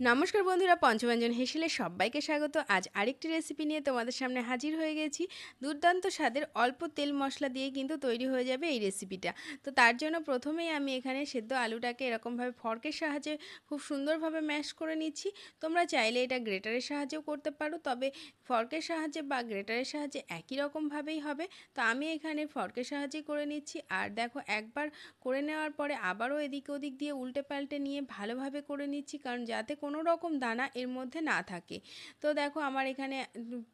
নমস্কার বন্ধুরা, পঞ্চব্যঞ্জন হেসেলে সবাইকে স্বাগত। আজ আরেকটি রেসিপি নিয়ে তোমাদের সামনে হাজির হয়ে গেছি। দুর্দান্ত স্বাদের অল্প তেল মশলা দিয়ে কিন্তু তৈরি হয়ে যাবে এই রেসিপিটা তো তার জন্য প্রথমেই আমি এখানে সেদ্ধ আলুটাকে এরকমভাবে ফর্কের সাহায্যে খুব সুন্দরভাবে ম্যাশ করে নিচ্ছি। তোমরা চাইলে এটা গ্রেটারের সাহায্যেও করতে পারো, তবে ফর্কের সাহায্যে বা গ্রেটারের সাহায্যে একই রকমভাবেই হবে। তো আমি এখানে ফর্কের সাহায্যে করে নিচ্ছি। আর দেখো, একবার করে নেওয়ার পরে আবারও এদিক ওদিক দিয়ে উল্টে পাল্টে নিয়ে ভালোভাবে করে নিচ্ছি, কারণ যাতে কোনো রকম দানা এর মধ্যে না থাকে। তো দেখো আমার এখানে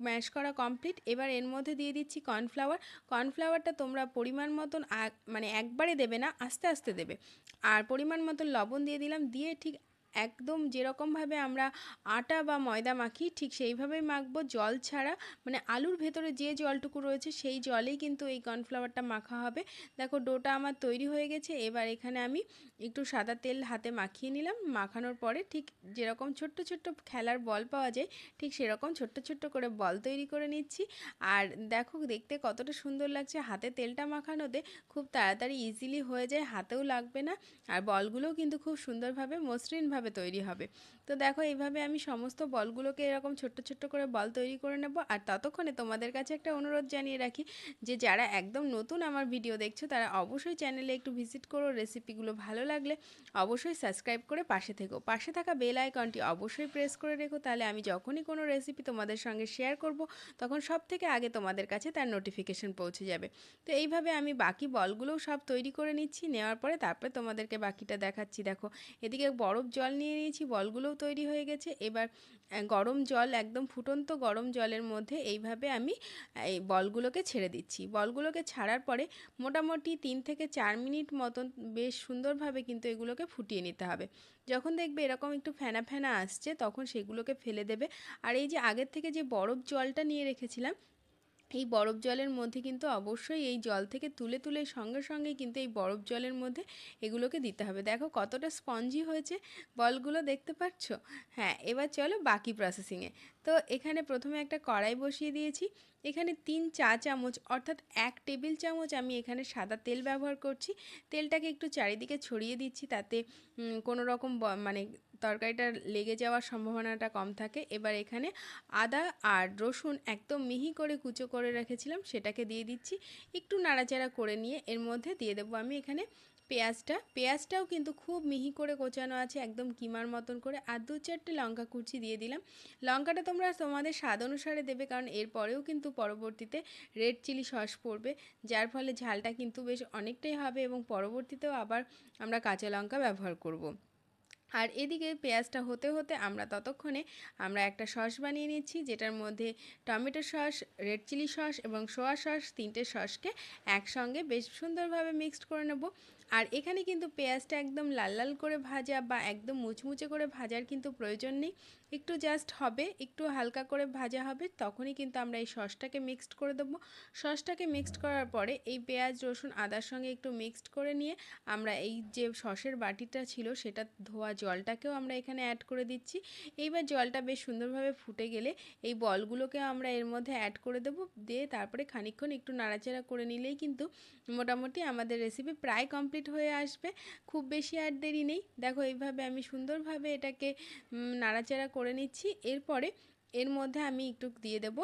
ম্যাশ করা কমপ্লিট এবার এর মধ্যে দিয়ে দিচ্ছি কর্নফ্লাওয়ার কর্নফ্লাওয়ারটা তোমরা পরিমাণ মতন মানে একবারে দেবে না, আস্তে আস্তে দেবে। আর পরিমাণ মতন লবণ দিয়ে দিলাম। দিয়ে ঠিক একদম যেরকমভাবে আমরা আটা বা ময়দা মাখি, ঠিক সেইভাবেই মাখবো। জল ছাড়া মানে আলুর ভেতরে যে জলটুকু রয়েছে সেই জলেই কিন্তু এই কর্নফ্লাওয়ারটা মাখা হবে। দেখো ডোটা আমার তৈরি হয়ে গেছে, এবার এখানে আমি একটু সাদা তেল হাতে মাখিয়ে নিলাম। মাখানোর পরে ঠিক যেরকম ছোট্ট ছোট্ট খেলার বল পাওয়া যায়, ঠিক সেরকম ছোট্ট ছোট্ট করে বল তৈরি করে নিচ্ছি। আর দেখো দেখতে কতটা সুন্দর লাগছে, হাতে তেলটা মাখানোতে খুব তাড়াতাড়ি ইজিলি হয়ে যায়, হাতেও লাগবে না। আর বলগুলোও কিন্তু খুব সুন্দরভাবে মসৃণভাবে কীভাবে তৈরি হবে। তো দেখো, এইভাবে আমি সমস্ত বলগুলোকে এরকম ছোট্ট ছোট্ট করে বল তৈরি করে নেব আর ততক্ষণে তোমাদের কাছে একটা অনুরোধ জানিয়ে রাখি যে, যারা একদম নতুন আমার ভিডিও দেখছ, তারা অবশ্যই চ্যানেলে একটু ভিজিট করো, রেসিপিগুলো ভালো লাগলে অবশ্যই সাবস্ক্রাইব করে পাশে থেকো। পাশে থাকা বেল আইকনটি অবশ্যই প্রেস করে রেখো, তাহলে আমি যখনই কোনো রেসিপি তোমাদের সঙ্গে শেয়ার করব, তখন সব থেকে আগে তোমাদের কাছে তার নোটিফিকেশন পৌঁছে যাবে। তো এইভাবে আমি বাকি বলগুলোও সব তৈরি করে নিচ্ছি, নেওয়ার পরে তারপরে তোমাদেরকে বাকিটা দেখাচ্ছি। দেখো, এদিকে বরফ জল জল নিয়ে নিয়েছি, বলগুলোও তৈরি হয়ে গেছে। এবার গরম জল, একদম ফুটন্ত গরম জলের মধ্যে এইভাবে আমি এই বলগুলোকে ছেড়ে দিচ্ছি। বলগুলোকে ছাড়ার পরে মোটামুটি তিন থেকে চার মিনিট মতন বেশ সুন্দরভাবে কিন্তু এগুলোকে ফুটিয়ে নিতে হবে। যখন দেখবে এরকম একটু ফেনা ফেনা আসছে, তখন সেগুলোকে ফেলে দেবে। আর এই যে আগের থেকে যে বরফ জলটা নিয়ে রেখেছিলাম এই বরফ জলের মধ্যে কিন্তু অবশ্যই এই জল থেকে তুলে তুলে সঙ্গে সঙ্গে কিন্তু এই বরফ জলের মধ্যে এগুলোকে দিতে হবে। দেখো কতটা স্পঞ্জি হয়েছে, বলগুলো দেখতে পাচ্ছ? হ্যাঁ এবার চলো বাকি প্রসেসিংয়ে তো এখানে প্রথমে একটা কড়াই বসিয়ে দিয়েছি। এখানে তিন চা চামচ অর্থাৎ এক টেবিল চামচ আমি এখানে সাদা তেল ব্যবহার করছি। তেলটাকে একটু চারিদিকে ছড়িয়ে দিচ্ছি তাতে কোনো রকম মানে তরকারিটা লেগে যাওয়ার সম্ভাবনাটা কম থাকে। এবার এখানে আদা আর রসুন একদম মিহি করে কুচো করে রেখেছিলাম, সেটাকে দিয়ে দিচ্ছি। একটু নাড়াচাড়া করে নিয়ে এর মধ্যে দিয়ে দেবো আমি এখানে পেঁয়াজটা, পেঁয়াজটাও কিন্তু খুব মিহি করে কোচানো আছে, একদম কিমার মতন করে আর দু চারটে লঙ্কা কুচি দিয়ে দিলাম লঙ্কাটা তোমরা তোমাদের স্বাদ অনুসারে দেবে, কারণ এরপরেও কিন্তু পরবর্তীতে রেড চিলি সস পড়বে, যার ফলে ঝালটা কিন্তু বেশ অনেকটাই হবে এবং পরবর্তীতেও আবার আমরা কাঁচা লঙ্কা ব্যবহার করব। আর এদিকে পেঁয়াজটা হতে হতে আমরা ততক্ষণে আমরা একটা সস বানিয়ে নিচ্ছি, যেটার মধ্যে tomato sauce, red chilli sauce এবং সোয়া সস তিনটে সসকে একসঙ্গে বেশ সুন্দরভাবে মিক্সড করে নেব। আর এখানে কিন্তু পেঁয়াজটা একদম লাল লাল করে ভাজা বা একদম মুচমুচে করে ভাজার কিন্তু প্রয়োজন নেই। একটু জাস্ট হবে, একটু হালকা করে ভাজা হবে, তখনই কিন্তু আমরা এই সসটাকে মিক্সড করে দেবো। সসটাকে মিক্সড করার পরে এই পেঁয়াজ, রসুন, আদার সঙ্গে একটু মিক্সড করে নিয়ে আমরা এই যে সসের বাটিটা ছিল সেটা ধোয়া জলটাকেও আমরা এখানে অ্যাড করে দিচ্ছি। এইবার জলটা বেশ সুন্দরভাবে ফুটে গেলে এই বলগুলোকেও আমরা এর মধ্যে অ্যাড করে দেবো। দিয়ে তারপরে খানিক্ষণ একটু নাড়াচাড়া করে নিলেই কিন্তু মোটামুটি আমাদের রেসিপি প্রায় কমপ্লিট হয়ে আসবে। খুব বেশি আর দেরি নেই। দেখো এইভাবে আমি সুন্দরভাবে এটাকে নাড়াচাড়া করে নিচ্ছি। এরপরে এর মধ্যে আমি একটু দিয়ে দেবো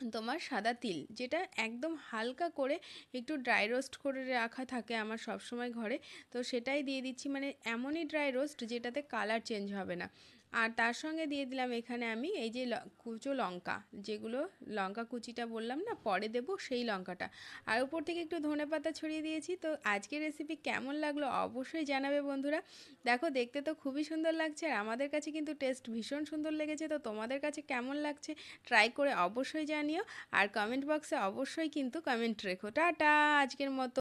তোমার সাদা তিল, যেটা একদম হালকা করে একটু ড্রাই রোস্ট করে রাখা থাকে আমার সব সময় ঘরে। তো সেটাই দিয়ে দিচ্ছি মানে এমনই ড্রাই রোস্ট যেটাতে কালার চেঞ্জ হবে না। আর তার সঙ্গে দিয়ে দিলাম এখানে আমি এই যে কুচো লঙ্কা, যেগুলো লঙ্কা কুচিটা বললাম না, পরে দেব সেই লঙ্কাটা। আর উপর থেকে একটু ধনে পাতা ছড়িয়ে দিয়েছি, তো আজকের রেসিপি কেমন লাগল অবশ্যই জানাবে বন্ধুরা। দেখো, দেখতে তো খুবই সুন্দর লাগছে আর আমাদের কাছে কিন্তু টেস্ট ভীষণ সুন্দর লেগেছে, তো তোমাদের কাছে কেমন লাগছে ট্রাই করে অবশ্যই জানিও। আর কমেন্ট বক্সে অবশ্যই কিন্তু কমেন্ট রেখো। টাটা, আজকের মতো।